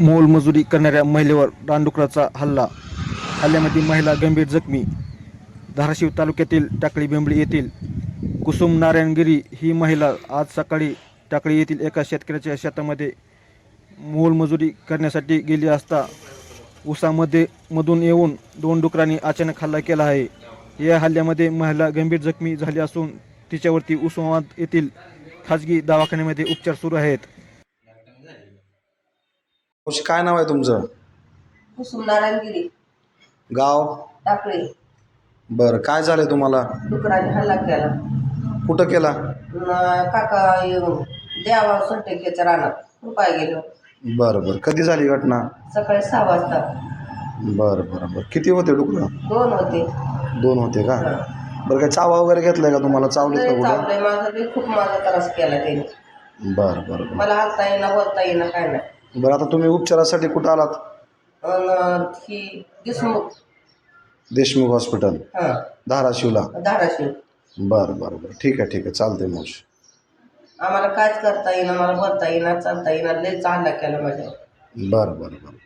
मोलमजुरी करणाऱ्या महिलेवर रानडुकराचा हल्ला. हल्ल्यामध्ये महिला गंभीर जखमी. धाराशिव तालुक्यातील टाकळी बेंबळी येथील कुसुम नारायणगिरी ही महिला आज सकाळी टाकळी येथील एका शेतकऱ्याच्या शेतामध्ये मोलमजुरी करण्यासाठी गेली असता उसामध्ये मधून येऊन दोन डुकरांनी अचानक हल्ला केला आहे. या हल्ल्यामध्ये महिला गंभीर जखमी झाली असून तिच्यावरती उस्मानाबाद येथील खाजगी दवाखान्यामध्ये उपचार सुरू आहेत. मावशी, काय नाव आहे तुमचं? कुसुम नारायणगिरी गाव? टाकळी. बरं काय झालंय तुम्हाला? डुकराने हल्ला केला. कुठं केला? न- काका येऊन देवा सुलटेकेच्या रानात रुपाय गेलो. बरं बरं. कधी झाली घटना? सकाळी सहा वाजता. बरं बरं बरं. किती होते डुकरं? दोन होते. दोन होते का? बरं काय चावा वगैरे घेतलाय का तुम्हाला? चावलीत का लय कुठं? चावलंय माझा बी. खूप माझा त्रास केला त्याने. बरं बरं बरं. मला हालता येईना बोलता येईना काय नाही. बरं आता तुम्ही उपचारासाठी कुठं आलात? अन ही देशमुख. देशमुख हॉस्पिटल. हां. धाराशिवला. धाराशिव. बरं बरं बरं. ठीक आहे ठीक आहे. चालतंय मावशी आम्हाला कायच करता येईना मला बोलता येईना चालता येईना. लय हल्ला केला माझ्यावर. बरं बरं बरं.